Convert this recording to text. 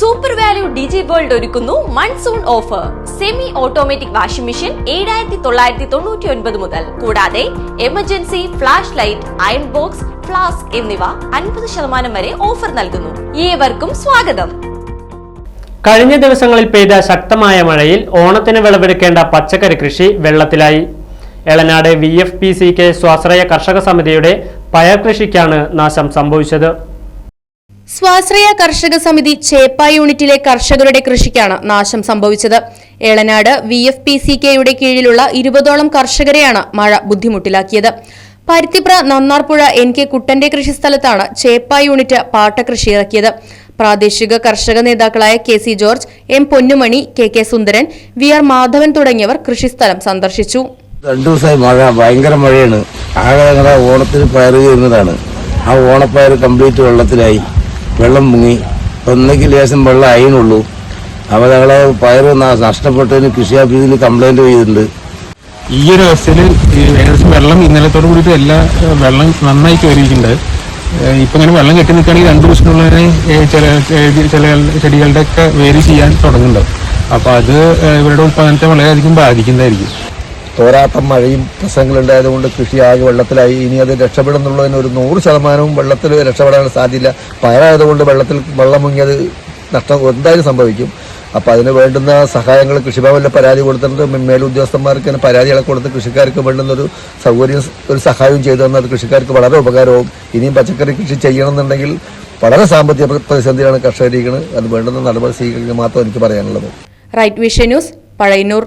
Super value ഡിജി world ഒരുക്കുന്നു monsoon offer semi automatic washing machine ഏഴായിരത്തി തൊള്ളായിരത്തി തൊണ്ണൂറ്റി ഒൻപത് മുതൽ. കൂടാതെ emergency flash light iron box flask എന്നിവ അൻപത് ശതമാനം വരെ ഓഫർ നൽകുന്നു. ഏവർക്കും സ്വാഗതം. കഴിഞ്ഞ ദിവസങ്ങളിൽ പെയ്ത ശക്തമായ മഴയിൽ ഓണത്തിന് വിളവെടുക്കേണ്ട പച്ചക്കറി കൃഷി വെള്ളത്തിലായി. Elanad V F P C K സ്വാശ്രയ കർഷക സമിതിയുടെ പയർ കൃഷിക്കാണ് നാശം സംഭവിച്ചത്. സ്വാശ്രയ കർഷക സമിതി ചേപ്പ യൂണിറ്റിലെ കർഷകരുടെ കൃഷിക്കാണ് നാശം സംഭവിച്ചത്. Elanad V F P C കെയുടെ കീഴിലുള്ള ഇരുപതോളം കർഷകരെയാണ് മഴ ബുദ്ധിമുട്ടിലാക്കിയത്. പരുത്തിപ്ര നന്നാർപ്പുഴ എൻ കെ കുട്ടന്റെ കൃഷിസ്ഥലത്താണ് ചേപ്പ യൂണിറ്റ് പാട്ടകൃഷി ഇറക്കിയത്. പ്രാദേശിക കർഷക നേതാക്കളായ K C George M Ponnumani K K Sundaran V R Madhavan തുടങ്ങിയവർ കൃഷിസ്ഥലം സന്ദർശിച്ചു. രണ്ടു ദിവസമായി മഴ ഭയങ്കര മഴയാണ്. ആകെ ഓണത്തിന് പയർ ആ ഓണപ്പയർ കംപ്ലീറ്റ് വെള്ളത്തിലായി. വെള്ളം മുങ്ങി. ഒന്നെങ്കിൽ ലേശം വെള്ളം അയിനുള്ളൂ അപ്പോൾ ഞങ്ങളെ പയർ നഷ്ടപ്പെട്ടതിന് കൃഷി ഓഫീസിൽ കംപ്ലൈന്റ് ചെയ്തിട്ടുണ്ട്. ഈ ഒരു അവസ്ഥയിൽ ഏകദേശം വെള്ളം ഇന്നലത്തോട് കൂടിയിട്ട് എല്ലാ വെള്ളം നന്നായി കയറിയിട്ടുണ്ട്. ഇപ്പൊ ഇങ്ങനെ വെള്ളം കെട്ടി നിൽക്കുകയാണെങ്കിൽ രണ്ടു ദിവസത്തിനുള്ളിൽ ചില ചില ചെടികളുടെ ഒക്കെ വേര് ചെയ്യാൻ തുടങ്ങുന്നുണ്ട്. അപ്പൊ അത് ഇവരുടെ ഉൽപ്പാദനത്തെ വളരെയധികം ബാധിക്കുന്നതായിരിക്കും. തോരാത്ത മഴയും പ്രശ്നങ്ങളുണ്ടായതുകൊണ്ട് കൃഷി ആകെ വെള്ളത്തിലായി. ഇനി അത് രക്ഷപ്പെടുന്നുള്ളതിന് ഒരു നൂറ് ശതമാനവും വെള്ളത്തിൽ രക്ഷപ്പെടാൻ സാധ്യതയില്ല പയറായതുകൊണ്ട് വെള്ളത്തിൽ വെള്ളം മുങ്ങിയത് നഷ്ടം എന്തായാലും സംഭവിക്കും. അപ്പോൾ അതിന് വേണ്ടുന്ന സഹായങ്ങൾ കൃഷിഭവനിൽ പരാതി കൊടുത്തിട്ടുണ്ട്. മേലുദ്യോഗസ്ഥന്മാർക്ക് തന്നെ പരാതികളെ കൊടുത്ത് കൃഷിക്കാർക്ക് വേണ്ടുന്ന ഒരു സൗകര്യം ഒരു സഹായവും ചെയ്തു തന്നത് കൃഷിക്കാർക്ക് വളരെ ഉപകാരവും. ഇനിയും പച്ചക്കറി കൃഷി ചെയ്യണമെന്നുണ്ടെങ്കിൽ വളരെ സാമ്പത്തിക പ്രതിസന്ധിയാണ് കർഷകരിക്കുന്നത്. അത് വേണ്ടുന്ന നടപടി സ്വീകരിക്കുക മാത്രം എനിക്ക് പറയാനുള്ളത്. Right vision news Pazhayannur.